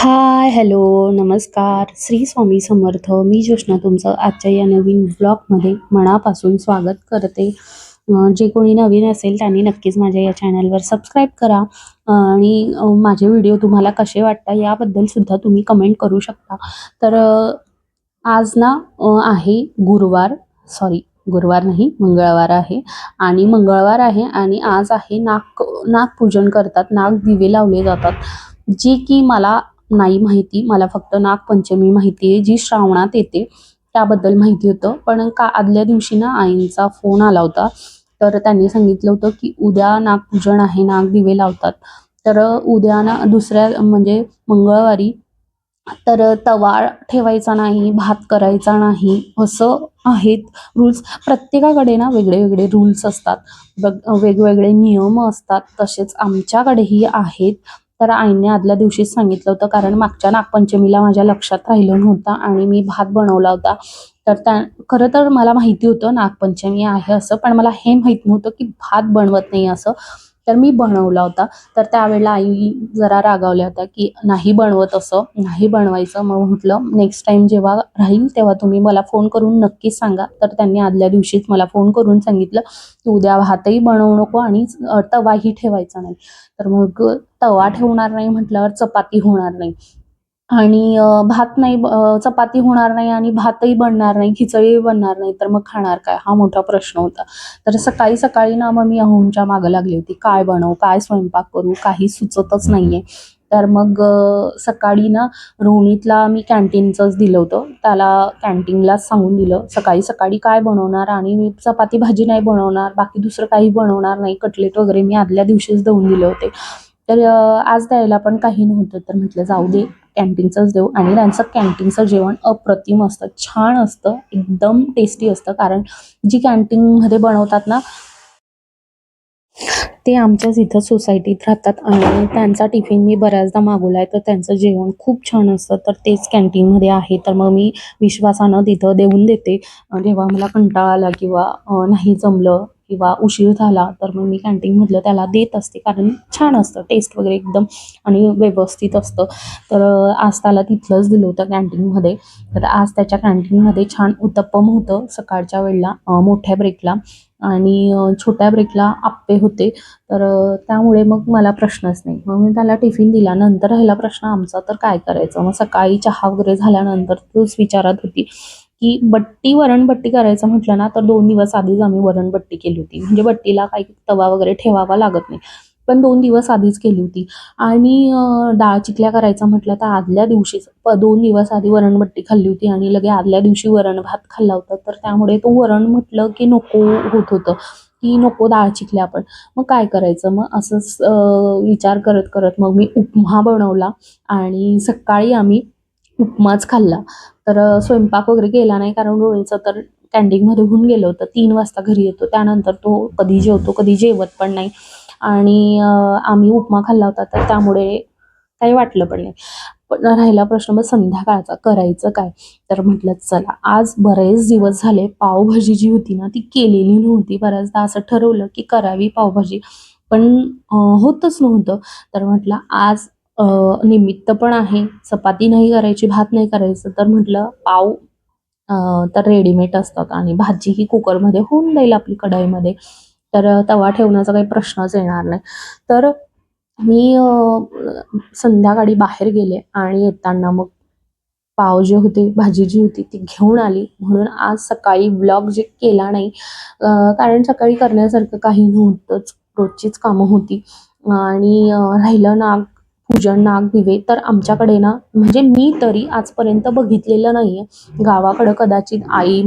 हाय, hello, नमस्कार. श्री स्वामी समर्थ. मी ज्योष्णा तुमचं आजच्या या नवीन ब्लॉगमध्ये मनापासून स्वागत करते. जे कोणी नवीन असेल त्यांनी नक्कीच माझ्या या चॅनलवर सबस्क्राईब करा आणि माझे व्हिडिओ तुम्हाला कसे वाटतात याबद्दल सुद्धा तुम्ही कमेंट करू शकता. तर आज ना आहे गुरुवार सॉरी गुरुवार नाही मंगळवार आहे आणि मंगळवार आहे आणि आज आहे नाग नागपूजन करतात. नाग दिवे लावले जातात. जे की मला नाही माहिती. मला फक्त नागपंचमी माहिती आहे, जी श्रावणात येते त्याबद्दल माहिती होतं. पण का आदल्या दिवशी ना आईंचा फोन आला होता. तर त्यांनी सांगितलं होतं, की उद्या नागपूजन आहे, नाग दिवे लावतात. तर उद्या ना दुसऱ्या म्हणजे मंगळवारी तर तवा ठेवायचा नाही, भात करायचा नाही, असं आहेत रूल्स. प्रत्येकाकडे ना वेगळे-वेगळे रूल्स असतात. वेगवेगळे नियम असतात. तसेच आमच्याकडेही आहेत. तर आईने आदल्या दिवशीच सांगितलं होतं, कारण मागच्या नागपंचमीला माझ्या लक्षात राहिलं नव्हतं आणि मी भात बनवला होता. तर त्या खरं तर मला माहिती होतं नागपंचमी आहे असं, पण मला हे माहीत नव्हतं, की भात बनवत नाही असं. तर मी बनवला होता. तर त्यावेळेला आई जरा रागावल्या होत्या, की नाही बनवत असं, नाही बनवायचं. मग म्हटलं नेक्स्ट टाईम जेव्हा राहील तेव्हा तुम्ही मला फोन करून नक्कीच सांगा. तर त्यांनी आदल्या दिवशीच मला फोन करून सांगितलं, की उद्या भातही बनवू नको आणि तवाही ठेवायचा नाही. तर मग तवा ठेवणार नाही म्हटल्यावर चपाती होणार नाही आणि भात नाही ब चपाती होणार नाही आणि भातही बनणार नाही, खिचडी बनणार नाही, तर मग खाणार काय? हा मोठा प्रश्न होता. तर सकाळी-सकाळी ना मग मी अहोंच्या मागं लागली होती. काय बनवू? काय स्वयंपाक करू? काही सुचतच नाहीये. तर मग सकाळी ना रोहितला मी कॅन्टीनचंच दिलं होतं. त्याला कॅन्टीनलाच सांगून दिलं, सकाळी-सकाळी काय बनवणार आणि मी चपाती भाजी नाही बनवणार, बाकी दुसरं काही बनवणार नाही. कटलेट वगैरे मी आदल्या दिवशीच देऊन दिले होते. तर आज द्यायला पण काही नव्हतं. तर म्हटलं जाऊ दे कॅन्टीनचंच देऊ आणि त्यांचं कॅन्टीनचं जेवण अप्रतिम असतं. छान असतं. एकदम टेस्टी असतं. कारण जी कॅन्टीनमध्ये बनवतात ना ते आमच्याच इथं सोसायटीत राहतात आणि त्यांचा टिफिन मी बऱ्याचदा मागवला आहे. तर त्यांचं जेवण खूप छान असतं. तर तेच कॅन्टीनमध्ये आहे. तर मग मी विश्वासानं तिथं देऊन देते. जेव्हा मला कंटाळा आला किंवा नाही जमलं किंवा उशीर झाला, तर मग मी कॅन्टीनमधलं त्याला देत असते. कारण छान असतं टेस्ट वगैरे एकदम आणि व्यवस्थित असतं. तर आज त्याला तिथलंच दिलं होतं कॅन्टीनमध्ये. तर आज त्याच्या कॅन्टीनमध्ये छान उत्तप्पम होतं सकाळच्या वेळेला मोठ्या ब्रेकला आणि छोट्या ब्रेकला आप्पे होते. तर त्यामुळे मग मला प्रश्नच नाही. मग मी त्याला टिफिन दिला. नंतर राहिला प्रश्न आमचा तर काय करायचं? मग सकाळी चहा वगैरे झाल्यानंतर तोच विचारत होती, की बट्टी वरणबट्टी करायचं म्हटलं ना, तर दोन दिवस आधीच आम्ही वरणबट्टी केली होती. म्हणजे बट्टीला काही तवा वगैरे ठेवावा लागत नाही. पण दोन दिवस आधीच केली होती आणि डाळ चिकल्या करायचा म्हटलं तर आदल्या दिवशीच दोन दिवस आधी वरणबट्टी खाल्ली होती आणि लगे आदल्या दिवशी वरण-भात खाल्ला होता. तर त्यामुळे तो वरण म्हटलं, की नको होत होतं, की नको डाळ चिकल्या पण. मग काय करायचं? मग असंच विचार करत-करत मग मी उपमा बनवला आणि सकाळी आम्ही उपमाच खाल्ला. तर स्वयंपाक वगैरे केला नाही कारण रोळीचं तर कॅन्टीनमध्ये होऊन गेलं होतं. तीन वाजता घरी येतो. त्यानंतर तो कधी जेवतो, कधी जेवत पण नाही आणि आम्ही उपमा खाल्ला होता. तर त्यामुळे काही वाटलं पण नाही. पण राहिला प्रश्न मग संध्याकाळचा करायचं काय? तर म्हटलं चला आज बरेच दिवस झाले पावभाजी जी होती ना, ती केलेली नव्हती. बऱ्याचदा असं ठरवलं, की करावी पावभाजी. पण होतच नव्हतं. तर म्हटलं आज निमित्त पण आहे. चपाती नाही करायची, भात नाही करायचं. तर म्हटलं पाव तर रेडीमेड असतात आणि भाजी ही कुकरमध्ये होऊन जाईल आपली कढईमध्ये. तर तवा ठेवण्याचा काही प्रश्नच येणार नाही. तर मी संध्याकाळी बाहेर गेले आणि येताना मग पाव जे होते, भाजी जी होती ती घेऊन आली. म्हणून आज सकाळी ब्लॉग जे केला नाही कारण सकाळी करण्यासारखं काही नव्हतंच. रोजचीच कामं होती आणि राहिलं नाग पूजन नाग दिवे तर आमच्याकडे ना म्हणजे मी तरी आजपर्यंत बघितलेलं नाही आहे गावाकडं कदाचित आई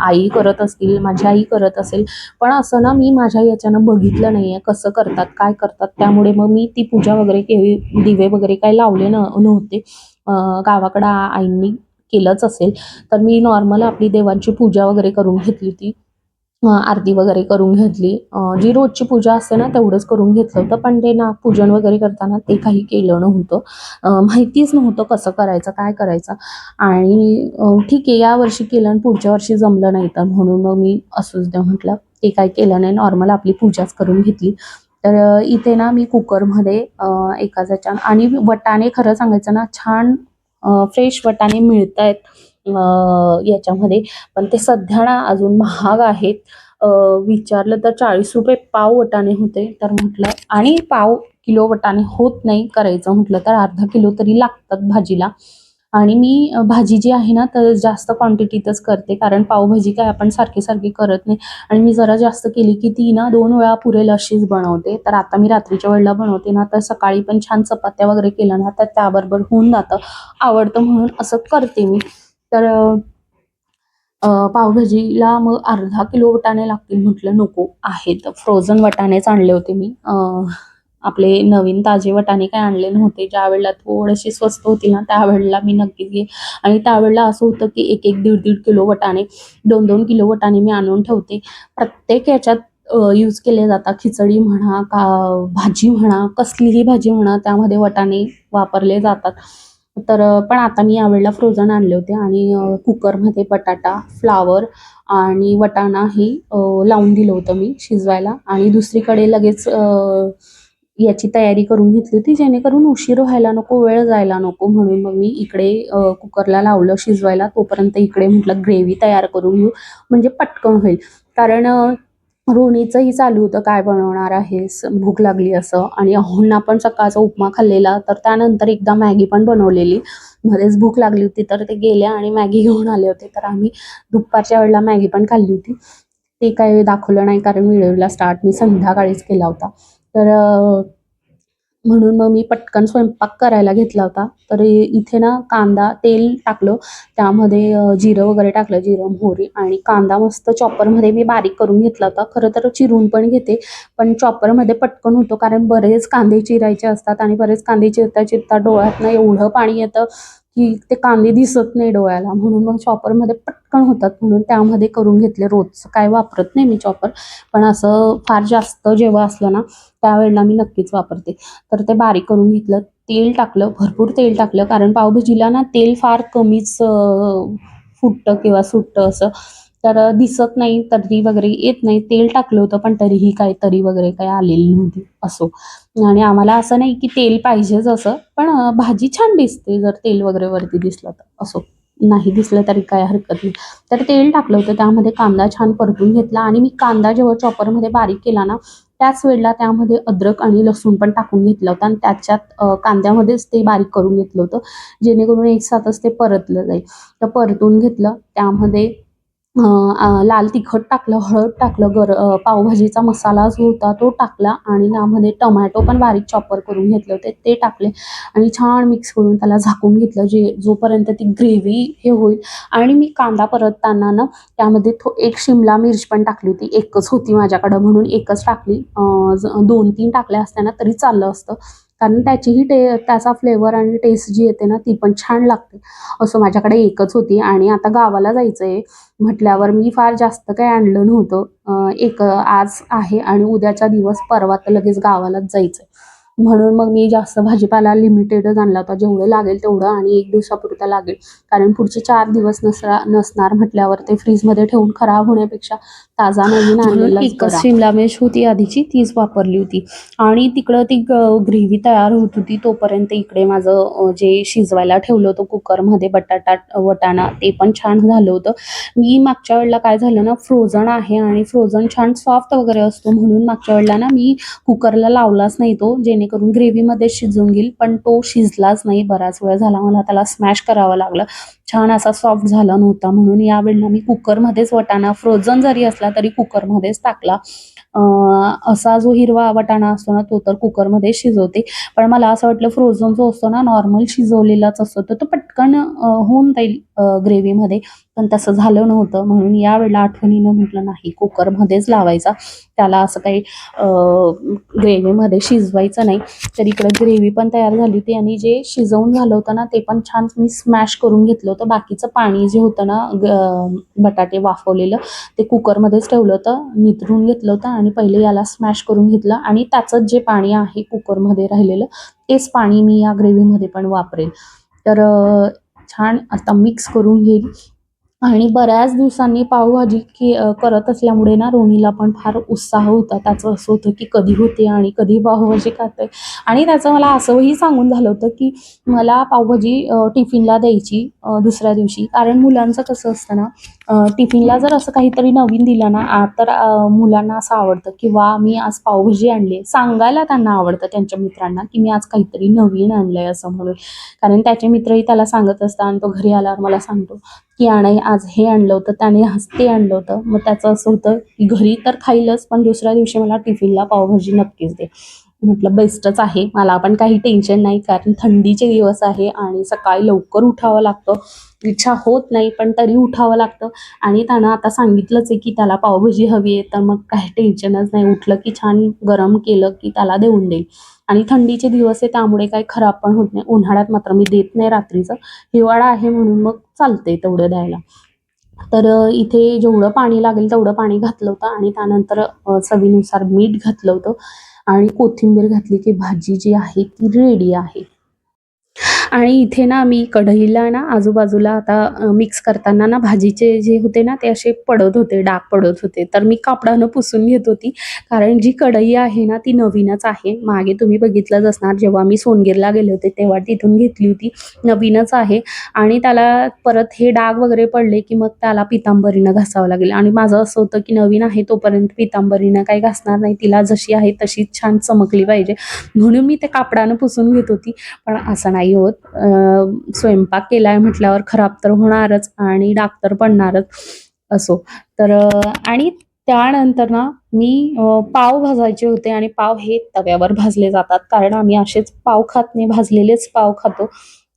आई करत असतील, माझी आई करत असेल. पण असं ना मी माझ्या याच्यानं बघितलं नाहीये कसं करतात, काय करतात. त्यामुळे मग मी ती पूजा वगैरे केली, दिवे वगैरे काही लावले न नव्हते. गावाकडं आईंनी केलंच असेल. तर मी नॉर्मल आपली देवांची पूजा वगैरे करून घेतली होती. आरती वगैरे करून घेतली. जी रोजची पूजा असते ना तेवढंच करून घेतलं होतं. पण ते नागपूजन वगैरे करताना ते काही केलं नव्हतं. माहितीच नव्हतं कसं करायचं, काय करायचं आणि ठीक आहे या वर्षी केलं आणि पुढच्या वर्षी जमलं नाही तर म्हणून मग मी असूच दे म्हटलं. ते काही केलं नाही. नॉर्मल आपली पूजाच करून घेतली. तर इथे ना मी कुकरमध्ये अ, एका आणि वटाणे खरं सांगायचं ना छान फ्रेश वटाणे मिळत आहेत याच्यामध्ये. पण ते सध्या ना अजून महाग आहेत. विचारलं तर चाळीस रुपये पाव वटाणे होते. तर म्हटलं आणि पाव किलो वटाणे होत नाही करायचं म्हटलं तर अर्धा किलो तरी लागतात भाजीला. आणि मी भाजी जी आहे ना तर जास्त क्वांटिटीतच करते. कारण पावभाजी काय आपण सारखी सारखी करत नाही. आणि मी जरा जास्त केली की ती ना दोन वेळा पुरेल अशीच बनवते. तर आता मी रात्रीच्या वेळेला बनवते ना तर सकाळी पण छान चपात्या वगैरे केल्या ना तर त्याबरोबर होऊन जातं. आवडतं म्हणून असं करते मी. तर पावभाजीला मग अर्धा किलो वटाणे लागतील म्हटलं नको आहेत फ्रोझन वटाणेच आणले होते मी. आपले नवीन ताजे वटाणे काय आणले नव्हते. ज्या वेळेला थोडेसे स्वस्त होतील ना त्यावेळेला मी नक्कीच घे. आणि त्यावेळेला असं होतं की एक एक दीड दीड किलो वटाणे दोन दोन किलो वटाणे मी आणून ठेवते. प्रत्येक याच्यात यूज केले जातात. खिचडी म्हणा का भाजी म्हणा कसलीही भाजी म्हणा त्यामध्ये वटाणे वापरले जातात. तर पण आता मी यावेळेला फ्रोझन आणले होते आणि कुकरमध्ये बटाटा फ्लावर आणि वटाणा हे लावून दिलं होतं मी शिजवायला. आणि दुसरीकडे लगेच याची तयारी करून घेतली होती जेणेकरून उशीर व्हायला नको वेळ जायला नको म्हणून मग मी इकडे कुकरला लावलं शिजवायला. तोपर्यंत इकडे म्हटलं ग्रेव्ही तयार करून घेऊ. म्हणजे पटकन होईल. कारण रोहिणीचंही चालू होतं काय बनवणार आहेस? भूक लागली असं. आणि अहोंना पण सकाळचा उपमा खाल्लेला तर त्यानंतर एकदा मॅगी पण बनवलेली. मध्येच भूक लागली होती तर ते गेल्या आणि मॅगी घेऊन आले होते. तर आम्ही दुपारच्या वेळेला मॅगी पण खाल्ली होती. ते काय दाखवलं नाही कारण व्हिडिओला स्टार्ट मी संध्याकाळीच केला होता. तर म्हणून मग मी पटकन स्वयंपाक करायला घेतला होता. तर इथे ना कांदा तेल टाकलं. त्यामध्ये जिरं वगैरे टाकलं. जिरं मोहरी आणि कांदा मस्त चॉपरमध्ये मी बारीक करून घेतला होता. खरं तर चिरून पण घेते पण चॉपरमध्ये पटकन होतो. कारण बरेच कांदे चिरायचे असतात आणि बरेच कांदे चिरता चिरता डोळ्यातनं एवढं पाणी येतं. की ते कांदे दिसत नाही डोळ्याला. म्हणून मग चॉपरमध्ये पटकन होतात म्हणून त्यामध्ये करून घेतले रोजचं काय वापरत नाही मी चॉपर पण असं फार जास्त जेव्हा असलं ना त्यावेळेला मी नक्कीच वापरते. तर ते बारीक करून घेतलं तेल टाकलं भरपूर तेल टाकलं. कारण पावभाजीला ना तेल फार कमीच फुटतं किंवा सुटतं असं. तर दिसत नाही तर्री वगैरे येत नाही. तेल टाकलं होतं पण तरीही काय तरी वगैरे काही आलेली नव्हती असो. आणि आम्हाला असं नाही की तेल पाहिजेच असं पण भाजी छान दिसते जर तेल वगैरे वरती दिसलं तर. असो नाही दिसलं तरी काय हरकत नाही. तर तेल टाकलं होतं त्यामध्ये कांदा छान परतून घेतला आणि मी कांदा जेव्हा चॉपरमध्ये बारीक केला ना त्याच वेळेला त्यामध्ये अद्रक आणि लसूण पण टाकून घेतलं होतं आणि त्याच्यात कांद्यामध्येच ते बारीक करून घेतलं होतं जेणेकरून एकसाथच ते परतलं जाईल. तर परतून घेतलं त्यामध्ये लाल तिखट टाकलं हळद टाकलं गर पावभाजीचा मसाला जो होता तो टाकला आणि त्यामध्ये टोमॅटो पण बारीक चॉपर करून घेतले होते ते टाकले आणि छान मिक्स करून त्याला झाकून घेतलं जे जोपर्यंत ती ग्रेव्ही हे होईल. आणि मी कांदा परतताना ना त्यामध्ये थो एक शिमला मिरच पण टाकली होती एकच होती माझ्याकडं म्हणून एकच टाकली. ज- दोन तीन टाकल्या असताना तरी चाललं असतं. कारण त्याचीही टे त्याचा फ्लेवर आणि टेस्ट जी येते ना ती पण छान लागते. असं माझ्याकडे एकच होती आणि आता गावाला जायचं आहे म्हटल्यावर मी फार जास्त काही आणलं नव्हतं. एक आज आहे आणि उद्याचा दिवस परवा तर लगेच गावालाच जायचं आहे म्हणून मग मी जास्त भाजीपाला लिमिटेडच आणला होता. जेवढं लागेल तेवढं आणि एक दिवसापुरता लागेल. कारण पुढचे चार दिवस नसरा नसणार म्हटल्यावर ते फ्रीजमध्ये ठेवून खराब होण्यापेक्षा ताजा नवीन आणलेलाच एकच शिमला मिर्च होती आधीची तीच वापरली होती. आणि तिकडं ती ग्रेव्ही तयार होत होती. तोपर्यंत इकडे माझं जे शिजवायला ठेवलं होतं कुकरमध्ये बटाटा वटाणा ते पण छान झालं होतं. मी मागच्या वेळेला काय झालं ना फ्रोझन आहे आणि फ्रोझन छान सॉफ्ट वगैरे असतो म्हणून मागच्या वेळेला ना मी कुकरला लावलाच नाही तो जेणेकरून ग्रेव्हीमध्ये शिजून घेईल पण तो शिजलाच नाही बराच वेळ झाला. मला त्याला स्मॅश करावं लागलं. छान असा सॉफ्ट झाला नव्हता म्हणून यावेळेला मी कुकरमध्येच वटाणा फ्रोझन जरी असला तरी कुकरमध्येच टाकला. असा जो हिरवा वटाणा असतो ना तो तर कुकरमध्ये शिजवते. पण मला असं वाटलं फ्रोझन जो असतो ना नॉर्मल शिजवलेलाच असतो तर तो पटकन होऊन जाईल ग्रेव्हीमध्ये पण तसं झालं नव्हतं. म्हणून यावेळेला आठवणीनं म्हटलं नाही कुकरमध्येच लावायचा. त्याला असं काही ग्रेव्हीमध्ये शिजवायचं नाही. तर इकडं ग्रेव्ही पण तयार झाली होती आणि जे शिजवून झालं होतं ना ते पण छान मी स्मॅश करून घेतलं होतं. बाकीचं पाणी जे होतं ना ग- बटाटे वाफवलेलं ते कुकरमध्येच ठेवलं होतं. नितरून घेतलं होतं आणि पहिले याला स्मॅश करून घेतलं आणि त्याचंच जे पाणी आहे कुकरमध्ये राहिलेलं तेच पाणी मी या ग्रेव्हीमध्ये पण वापरेल. तर छान आता मिक्स करून घेईल. आणि बऱ्याच दिवसांनी पावभाजी की करत असल्यामुळे ना रोनीला पण फार उत्साह होता. त्याचं असं होतं की कधी होते आणि कधी पावभाजी खाते आणि त्याचं मला असंही सांगून झालं होतं की मला पावभाजी टिफिनला द्यायची दुसऱ्या दिवशी. कारण मुलांचं कसं असतं ना टिफिनला जर असं काहीतरी नवीन दिलं ना तर मुलांना असं आवडतं किंवा मी आज पावभाजी आणली सांगायला त्यांना आवडतं त्यांच्या मित्रांना की मी आज काहीतरी नवीन आणलंय असं म्हणून. कारण त्याचे मित्रही त्याला सांगत असतात आणि तो घरी आल्यावर मला सांगतो की "आणि आज हे आणलं होतं, त्याने आज ते आणलं होतं." मग त्याचं असं होतं की घरी तर खाईलच, पण दुसऱ्या दिवशी मला टिफिनला पावभाजी नक्कीच दे. म्हटलं बेस्टच आहे. मला पण काही टेन्शन नाही कारण थंडीचे दिवस आहे आणि सकाळी लवकर उठावं लागतं. इच्छा होत नाही, पण तरी उठावं लागतं आणि त्यानं आता सांगितलंच आहे की त्याला पावभाजी हवी आहे, तर मग काही टेन्शनच नाही. उठलं की छान गरम केलं की त्याला देऊन देईल आणि थंडीचे दिवस आहे त्यामुळे काही खराब पण होत नाही. उन्हाळ्यात मात्र मी देत नाही रात्रीचं. हिवाळा आहे म्हणून मग चालतंय तेवढं द्यायला. तर इथे जेवढं पाणी लागेल तेवढं पाणी घातलं होतं आणि त्यानंतर चवीनुसार मीठ घातलं होतं आणि कोथिंबीर घातली की भाजी जी आहे ती रेडी आहे. आणि इथे ना मी कढईला ना आजूबाजूला आता मिक्स करताना ना भाजीचे जे होते ना ते असे पडत होते, डाग पडत होते. तर मी कापडानं पुसून घेत होती. कारण जी कढई आहे ना ती नवीनच आहे. मागे तुम्ही बघितलंच असणार जेव्हा मी सोनगीरला गेले होते तेव्हा तिथून घेतली होती. नवीनच आहे आणि त्याला परत हे डाग वगैरे पडले की मग त्याला पितांबरीनं घासावं लागेल आणि माझं असं होतं की नवीन आहे तोपर्यंत पितांबरीनं काही घासणार नाही. तिला जशी आहे तशीच छान चमकली पाहिजे. म्हणून मी ते कापडानं पुसून घेत होती. पण असं नाही होत. स्वयंपाक केलाय म्हटल्यावर खराब तर होणारच आणि डाग तर पडणारच. असो. तर आणि त्यानंतर ना मी पाव भाजायचे होते आणि पाव हे तव्यावर भाजले जातात. कारण आम्ही असेच पाव खात नाही, भाजलेलेच पाव खातो.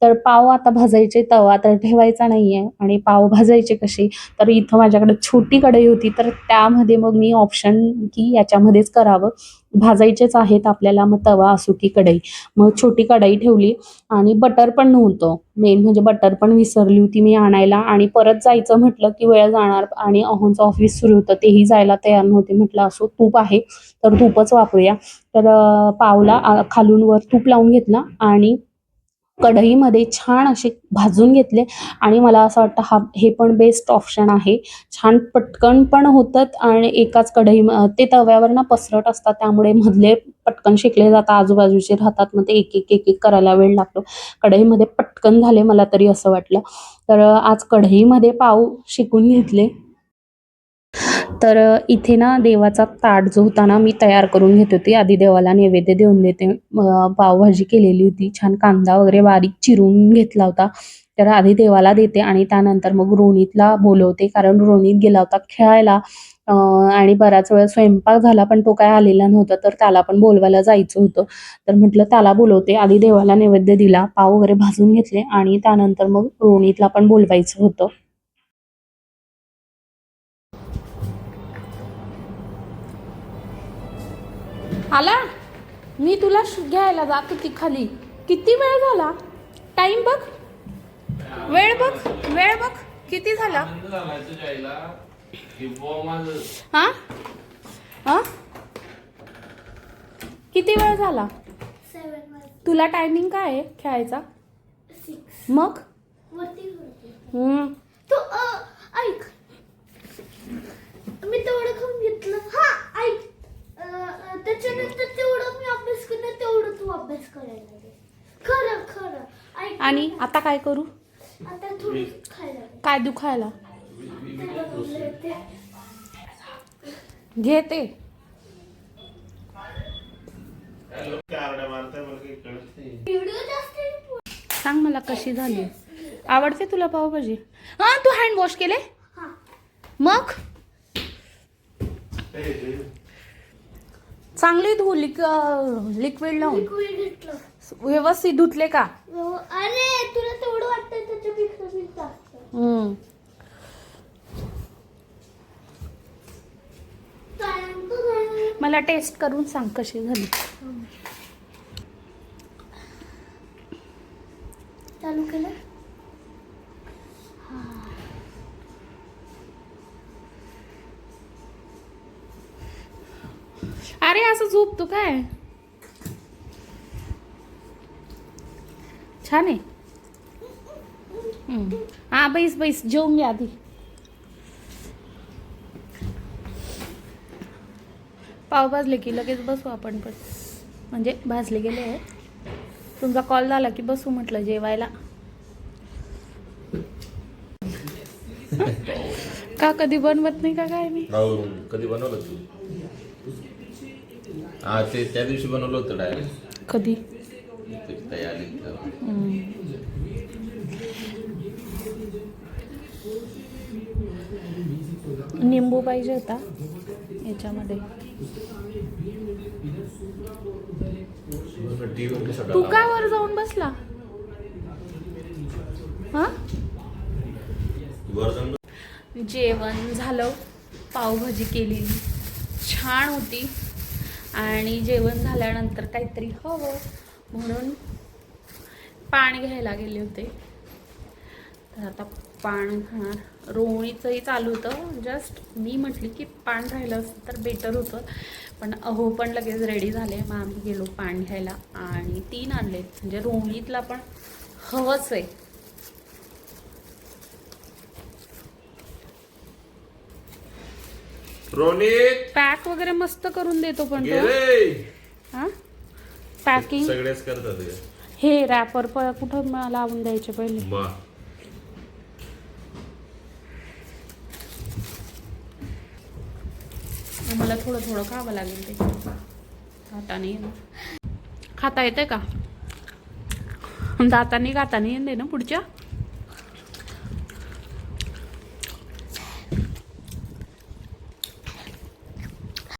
तर पाव आता भाजायचे तवा तर ठेवायचा नाहीये आणि पाव भाजायचे कसे? तर इथं माझ्याकडे छोटी कढई होती तर त्यामध्ये मग मी ऑप्शन की याच्यामध्येच करावं. भाजायचेच आहेत आपल्याला मग तवा असू की कढई. मग छोटी कढई ठेवली आणि बटर पण नव्हतं. मेन म्हणजे बटर पण विसरली होती मी आणायला आणि परत जायचं म्हटलं की वेळ जाणार आणि अहोंचं ऑफिस सुरू होतं. तेही जायला तयार नव्हते. म्हटलं असो तूप आहे तर तूपच वापरूया. तर पावला खालून वर तूप लावून घेतला आणि कढईमध्ये छान असे भाजून घेतले आणि मला असं वाटतं हा हे पण बेस्ट ऑप्शन आहे. छान पटकन पण होतात आणि एकाच कढई ते तव्यावर ना पसरट असतात त्यामुळे मधले पटकन शिकले जातात, आजूबाजूचे राहतात. मग ते एक, एक, एक, एक करायला वेळ लागतो. कढईमध्ये पटकन झाले मला तरी असं वाटलं. तर आज कढईमध्ये पाव शिकून घेतले. तर इथे ना देवाचा ताट जो होता ना मी तयार करून घेत होते. आधी देवाला नैवेद्य देऊन देते. पावभाजी केलेली होती. छान कांदा वगैरे बारीक चिरून घेतला होता. तर आधी देवाला देते आणि त्यानंतर मग रोनितला बोलवते. कारण रोनित गेला होता खेळायला आणि बराच वेळ स्वयंपाक झाला पण तो काय आलेला नव्हता. तर त्याला पण बोलवायला जायचं होतं. तर म्हटलं त्याला बोलवते. आधी देवाला नैवेद्य दिला, पाव वगैरे भाजून घेतले आणि त्यानंतर मग रोनितला पण बोलवायचं होतं. आला? मी तुला श- घ्यायला जात होती खाली किती वेळ झाला? टाइम बघ. वेळ बघ. वेळ बघ. किती झाला? हा हा? किती वेळ झाला? तुला टायमिंग काय आहे? खेळायचा? मग वरती वरती हम्म. तू अ, ऐक मी तेवढं खाऊन घेतलं हा ऐक अ, अ, त्याच्यानंतर तेवढं मी अभ्यास करणार तेवढं तू अभ्यास करायला दे खरं खरं ऐक आणि आता काय करू? आता थोडी काय दुखायला. घेते. सांग मला कशी झाली. आवडते तुला पावभाजी? हा तू हँड वॉश केले? मग? चांगली धु लिक लिक्विड लावून. लिक्विड घेतलं. व्यवस्थित धुतले का? व्यव- अरे तुला तेवढं वाटतं त्याच्यापेक्षा मी जास्त. हम्म. त्यानंतर झालं. मला टेस्ट करून सांग कशी झाली. चालू केलं? अरे असं झोप तू काय? छान आहे. हा बैस बैस जेवून घ्या आधी. पाव भाजले की लगेच बसू आपण पण. म्हणजे भाजले गेले तुमचा कॉल झाला की बसू म्हटलं जेवायला. का कधी बनवत नाही का काय मी? कधी बनवलं तू? हा ते त्या दिवशी बनवलं होतं डायरेक्ट कधी? तयारी निंबू पाहिजे होता याच्यामध्ये. कसं तू का वर जाऊन बसला? हा? वर जाऊन जेवण झालं पावभाजी केलेली छान होती. आणि जेवण झाल्यानंतर काहीतरी हवं म्हणून पाणी घ्यायला गेले होते. तर आता पान खाणार. रोहिणीचंही चालू होतं. जस्ट मी म्हटली की पान राहिलं असतं तर बेटर होतं. पण अहो पण लगेच रेडी झाले. मग आम्ही गेलो पाणी घ्यायला आणि तीन आणले म्हणजे रोहिणीतला पण हवंच आहे. रोनित! पॅक वगैरे मस्त करून देतो पण तो. हा? पॅकिंग? सगळेच करतात हे. हे रॅपर कुठं मला लावून द्यायचे पहिले? वा मला थोडं थोडं खावं लागेल ते. हाताने खाता येते का? दाताने गाताने येते ना पुढच्या?